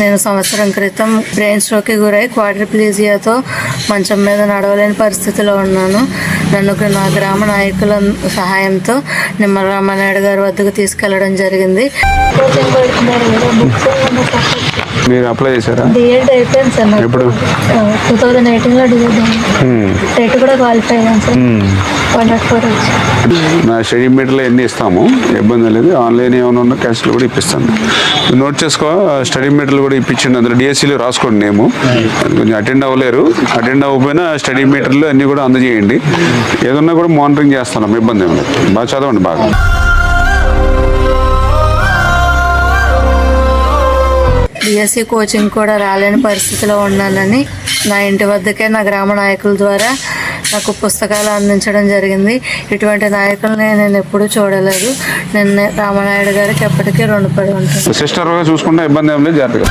నేను సంవత్సరం క్రితం బ్రెయిన్ స్ట్రోక్కి గురై క్వాడ్రిప్లీజియాతో మంచం మీద నడవలేని పరిస్థితిలో ఉన్నాను. నన్ను నా గ్రామ నాయకుల సహాయంతో నిమ్మల రామానాయుడు గారి వద్దకు తీసుకెళ్ళడం జరిగింది. మీరు అప్లై చేశారా? డిఎడ్ అయిపోయింది సార్ ఎప్పుడు? టూ థౌజండ్ ఎయిటీన్లో డిఎడ్. టెట్ కూడా క్వాలిఫై అయ్యాను సార్. నా స్టడీ మీటర్లో ఎన్ని ఇస్తాము? ఇబ్బంది లేదు. ఆన్లైన్ ఏమైనా ఉన్నా క్యాన్సిల్ కూడా ఇప్పిస్తాను. నోట్ చేసుకో స్టడీ మీటర్లు కూడా ఇప్పించండి. అందులో డిఎస్సీలో రాసుకోండి నేము. కొంచెం అటెండ్ అవ్వలేరు. అటెండ్ అవ్వకపోయినా స్టడీ మీటర్లు అన్నీ కూడా అందజేయండి. ఏదన్నా కూడా మానిటరింగ్ చేస్తున్నాం ఇబ్బంది ఏమి లేదు. బాగా చదవండి బాగా. బీఎస్సీ కోచింగ్ కూడా రాలేని పరిస్థితిలో ఉన్నానని నా ఇంటి వద్దకే నా గ్రామ నాయకుల ద్వారా నాకు పుస్తకాలు అందించడం జరిగింది. ఇటువంటి నాయకుల్ని నేను ఎప్పుడూ చూడలేదు. నిన్న రామనాయుడు గారికి ఎప్పటికీ రుణపడి ఉంటాను. సిస్టర్ చూసుకుంటే ఇబ్బంది ఏం లేదు జాగ్రత్తగా.